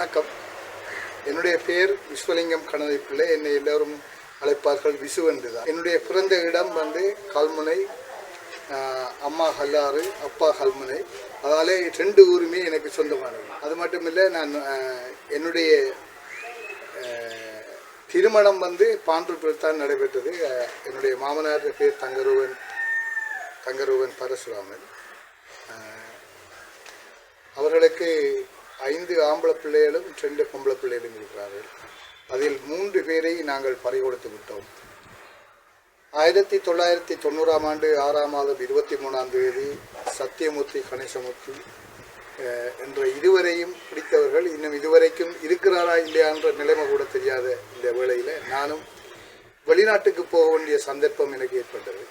வணக்கம். என்னுடைய பெயர் விஸ்வலிங்கம் கணதை பிள்ளை என்னை எல்லோரும் அழைப்பார்கள் விசு என்று தான் என்னுடைய பிறந்த இடம் வந்து கல்முனை அம்மா கல்லாறு அப்பா கல்முனை. அதாலே ரெண்டு ஊருமே எனக்கு சொந்தமானது. அது மட்டும் இல்லை நான் என்னுடைய திருமணம் வந்து பாண்டூர்புரத்தில் தான் நடைபெற்றது. என்னுடைய மாமனார் பேர் தங்கரூவன் தங்கரூவன் பரசுராமன். அவர்களுக்கு ஐந்து ஆம்பளை பிள்ளைகளும் ரெண்டு பொம்பளை பிள்ளைகளும் இருக்கிறார்கள். அதில் மூன்று பேரை நாங்கள் பறிகொடுத்து விட்டோம். ஆயிரத்தி தொள்ளாயிரத்தி தொண்ணூறாம் ஆண்டு ஆறாம் மாதம் இருபத்தி மூணாம் தேதி சத்தியமூர்த்தி கணேசமூர்த்தி என்ற இருவரையும் பிடித்தவர்கள் இன்னும் இதுவரைக்கும் இருக்கிறாரா இல்லையா என்ற நிலைமை கூட தெரியாத இந்த வேளையில் நானும் வெளிநாட்டுக்கு போக வேண்டிய சந்தர்ப்பம் எனக்கு ஏற்பட்டது.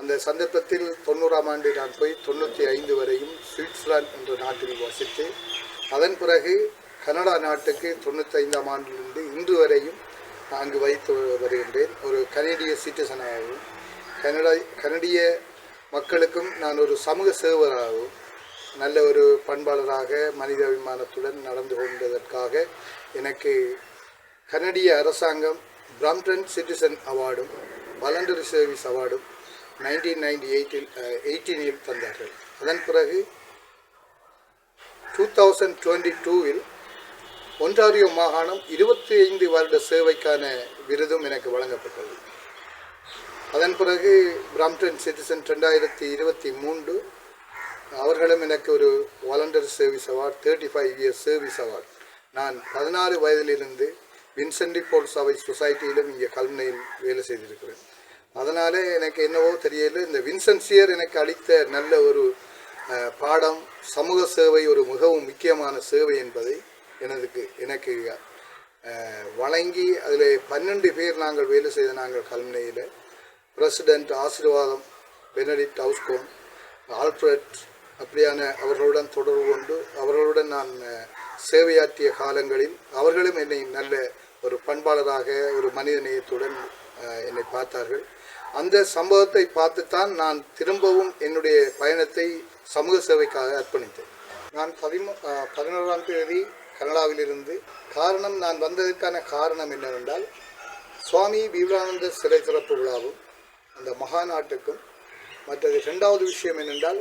அந்த சந்தர்ப்பத்தில் தொண்ணூறாம் ஆண்டு நான் போய் தொண்ணூற்றி ஐந்து வரையும் சுவிட்சர்லாந்து என்ற நாட்டில் வசித்து அதன் பிறகு கனடா நாட்டுக்கு தொண்ணூற்றி ஐந்தாம் ஆண்டிலிருந்து இன்று வரையும் அங்கு வைத்து வருகின்றேன். ஒரு கனடிய சிட்டிசனாகவும் கனடா கனடிய மக்களுக்கும் நான் ஒரு சமூக சேவராகவும் நல்ல ஒரு பண்பாளராக மனிதாபிமானத்துடன் நடந்து கொண்டதற்காக எனக்கு கனடிய அரசாங்கம் பிரம்டன் சிட்டிசன் அவார்டும் வாலண்டரி சர்வீஸ் அவார்டும் நைன்டீன் நைன்டி எயிட்டில் எயிட்டீனில் தந்தார்கள் அதன் பிறகு டூ தௌசண்ட் டுவெண்ட்டி டூவில் ஒன்றாரியோ மாகாணம் இருபத்தி ஐந்து வருட சேவைக்கான விருதும் எனக்கு வழங்கப்பட்டது. அதன் பிறகு பிராம்டன் சிட்டிசன் ரெண்டாயிரத்தி இருபத்தி மூன்று அவர்களும் எனக்கு ஒரு volunteer service award thirty five years service award நான் பதினாறு வயதிலிருந்து வின்சென்டி போல் சபை சொசைட்டியிலும் இங்கே கல்முனையில் வேலை செய்திருக்கிறேன். அதனாலே எனக்கு என்னவோ தெரியல இந்த வின்சென்சியர் எனக்கு அளித்த நல்ல ஒரு பாடம் சமூக சேவை ஒரு மிகவும் முக்கியமான சேவை என்பதை எனதுக்கு எனக்கு வழங்கி அதில் பன்னெண்டு பேர் நாங்கள் வேலை செய்த நாங்கள் கல்முனையில். பிரசிடென்ட் ஆசீர்வாதம் பெனடிக்ட் ஹவுஸ்கோம் ஆல்ஃபிரட் அப்படியான அவர்களுடன் தொடர்பு கொண்டு அவர்களுடன் நான் சேவையாற்றிய காலங்களில் அவர்களும் என்னை நல்ல ஒரு பண்பாளராக ஒரு மனித நேயத்துடன் என்னை பார்த்தார்கள். அந்த சம்பவத்தை பார்த்துத்தான் நான் திரும்பவும் என்னுடைய பயணத்தை சமூக சேவைக்காக அர்ப்பணித்தேன். நான் பதிமூ பதினோராம் தேதி கனடாவிலிருந்து காரணம் நான் வந்ததற்கான காரணம் என்னவென்றால் சுவாமி விவேகானந்த சிலை திறப்பு விழாவும் அந்த மகாநாட்டுக்கும் மற்றது ரெண்டாவது விஷயம் என்னென்றால்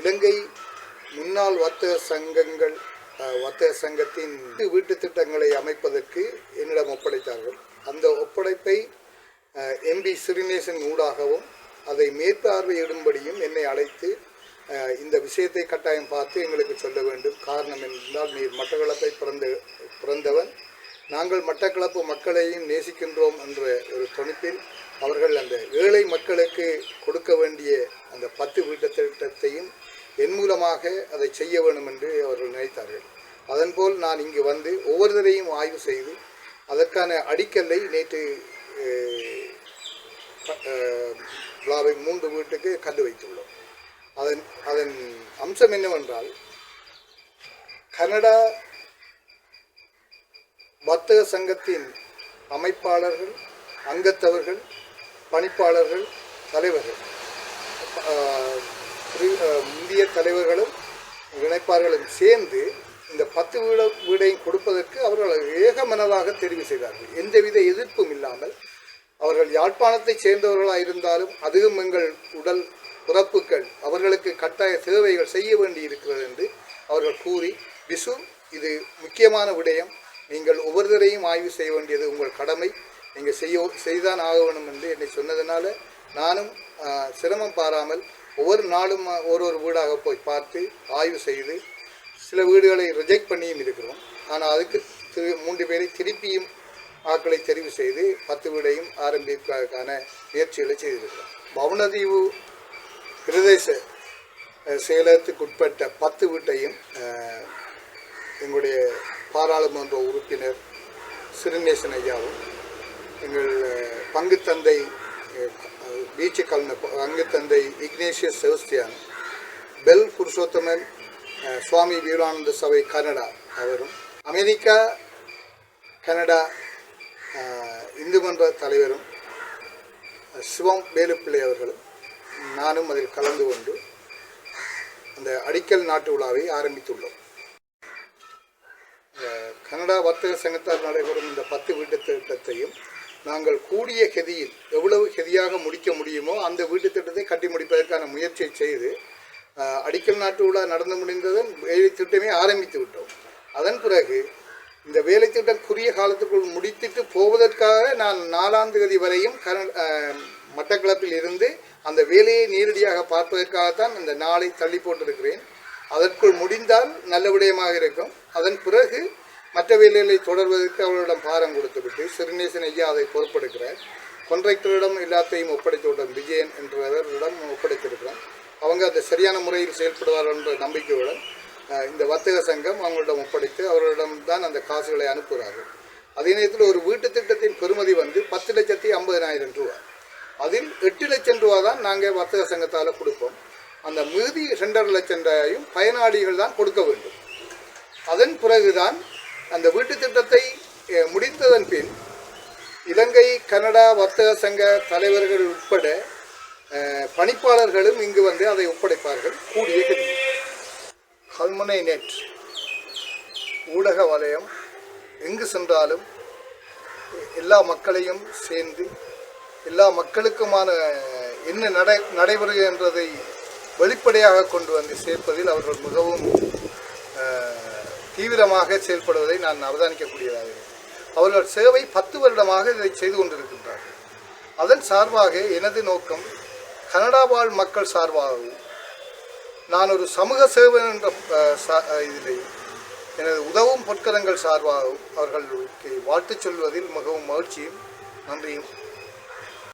இலங்கை முன்னாள் வர்த்தக சங்கங்கள் வர்த்தக சங்கத்தின் வீட்டு திட்டங்களை அமைப்பதற்கு என்னிடம் ஒப்படைத்தார்கள். அந்த ஒப்படைப்பை எம்பி சிறுநேசன் ஊடாகவும் அதை மேற்பார்வையிடும்படியும் என்னை அழைத்து இந்த விஷயத்தை கட்டாயம் பார்த்து எங்களுக்கு சொல்ல வேண்டும். காரணம் என்றால் நீர் மட்டக்களப்பை பிறந்த பிறந்தவன். நாங்கள் மட்டக்களப்பு மக்களையும் நேசிக்கின்றோம் என்ற ஒரு துணிப்பில் அவர்கள் அந்த ஏழை மக்களுக்கு கொடுக்க வேண்டிய அந்த பத்து வீட்டு திட்டத்தையும் என் மூலமாக அதை செய்ய வேண்டும் என்று அவர்கள் நினைத்தார்கள். அதன்போல் நான் இங்கு வந்து ஒவ்வொருதரையும் ஆய்வு செய்து அதற்கான அடிக்கல்லை நேற்று விழாவை மூன்று வீட்டுக்கு கண்டு வைத்துள்ளோம். அதன் அதன் அம்சம் என்னவென்றால் கனடா வர்த்தக சங்கத்தின் அமைப்பாளர்கள் அங்கத்தவர்கள் பணிப்பாளர்கள் தலைவர்கள் இந்திய தலைவர்களும் இணைப்பார்களும் சேர்ந்து இந்த பத்து வீட வீடையும் கொடுப்பதற்கு அவர்கள் ஏகமனதாக தெரிவு செய்தார்கள். எந்தவித எதிர்ப்பும் இல்லாமல் அவர்கள் யாழ்ப்பாணத்தைச் சேர்ந்தவர்களாக இருந்தாலும் அதுவும் எங்கள் உடல் பிறப்புகள் அவர்களுக்கு கட்டாய சேவைகள் செய்ய வேண்டி இருக்கிறது என்று அவர்கள் கூறி விசு இது முக்கியமான விடயம். நீங்கள் ஒவ்வொருத்தரையும் ஆய்வு செய்ய வேண்டியது உங்கள் கடமை. நீங்கள் செய்ய செய்தான் ஆக வேணும் என்று என்னை சொன்னதுனால நானும் சிரமம் பாராமல் ஒவ்வொரு நாளும் ஒரு ஒரு வீடாக போய் பார்த்து ஆய்வு செய்து சில வீடுகளை ரிஜெக்ட் பண்ணியும் இருக்கிறோம். ஆனால் அதுக்கு திரு மூன்று பேரை திருப்பியும் ஆட்களை தெரிவு செய்து பத்து வீடையும் ஆரம்பிப்பதற்கான முயற்சிகளை செய்திருக்கிறோம் பவுனதீவு பிரதேச செயலகத்துக்கு செயலகத்துக்குட்பட்ட பத்து வீட்டையும் எங்களுடைய பாராளுமன்ற உறுப்பினர் சிறுநேசன் ஐயாவும் எங்கள் பங்கு தந்தை பீச்சு கலந்த பங்கு தந்தை Ignatius Sebastian Bell Purushothaman Swami Vivekananda சபை கனடா அவரும் அமெரிக்கா கனடா இந்து மன்ற தலைவரும் சிவம் வேலுப்பிள்ளை அவர்களும் நானும் அதில் கலந்து கொண்டு அந்த அடிக்கல் நாட்டு விழாவை ஆரம்பித்துள்ளோம். கனடா வர்த்தக சங்கத்தால் நடைபெறும் இந்த பத்து வீட்டு திட்டத்தையும் நாங்கள் கூடிய கெதியில் எவ்வளவு கெதியாக முடிக்க முடியுமோ அந்த வீட்டு திட்டத்தை கட்டி முடிப்பதற்கான முயற்சியை செய்து அடிக்கல் நாட்டு விழா நடந்து முடிந்ததும் வேலை திட்டமே ஆரம்பித்து விட்டோம். அதன் பிறகு இந்த வேலை திட்டம் குறுகிய காலத்துக்குள் முடித்துட்டு போவதற்காக நான் நாலாம் தேதி வரையும் கர மட்டக்களப்பில் இருந்து அந்த வேலையை நேரடியாக பார்ப்பதற்காகத்தான் இந்த நாளை தள்ளி போட்டிருக்கிறேன். அதற்குள் முடிந்தால் நல்ல விடயமாக இருக்கும். அதன் பிறகு மற்ற வேலைகளை தொடர்வதற்கு அவர்களிடம் பாரம் கொடுத்துவிட்டு சிறுநேசன் ஐயா அதை பொறுப்பெடுக்கிறார் கொன்ட்ராக்டரிடம் எல்லாத்தையும் ஒப்படைத்து விட்டோம் விஜயன் என்றவரிடம் ஒப்படைத்திருக்கிறோம் அவங்க அதை சரியான முறையில் செயல்படுவார்கள் என்ற நம்பிக்கையுடன் இந்த வர்த்தக சங்கம் அவங்களிடம் ஒப்படைத்து அவர்களிடம் தான் அந்த காசுகளை அனுப்புகிறார்கள். அதே நேரத்தில் ஒரு வீட்டு திட்டத்தின் பெறுமதி வந்து பத்து லட்சத்தி ஐம்பதினாயிரம் ரூபா. அதில் எட்டு லட்சம் ரூபா தான் நாங்கள் வர்த்தக சங்கத்தால் கொடுப்போம். அந்த மீதி ரெண்டரை லட்சம் ரூபாயும் பயனாளிகள் தான் கொடுக்க வேண்டும். அதன் பிறகுதான் அந்த வீட்டு திட்டத்தை முடித்ததன் பின் இலங்கை கனடா வர்த்தக சங்க தலைவர்கள் உட்பட பணிப்பாளர்களும் இங்கு வந்து அதை ஒப்படைப்பார்கள். கூடிய கதி கல்முனை நெட் ஊடக வலயம் எங்கு சென்றாலும் எல்லா மக்களையும் சேர்ந்து எல்லா மக்களுக்குமான என்ன நடை நடைபெறுகின்றதை வெளிப்படையாக கொண்டு வந்து சேர்ப்பதில் அவர்கள் மிகவும் தீவிரமாக செயல்படுவதை நான் அவதானிக்கக்கூடியதாக அவர்கள் சேவை பத்து வருடமாக இதை செய்து கொண்டிருக்கின்றார்கள். அதன் சார்பாக எனது நோக்கம் கனடா வாழ் மக்கள் சார்பாகவும் நான் ஒரு சமூக சேவன் என்ற சா- இதில் எனது உதவும் பொற்கரங்கள் சார்பாகவும் அவர்களுக்கு வாழ்த்து சொல்வதில் மிகவும் மகிழ்ச்சியும் நன்றியும்.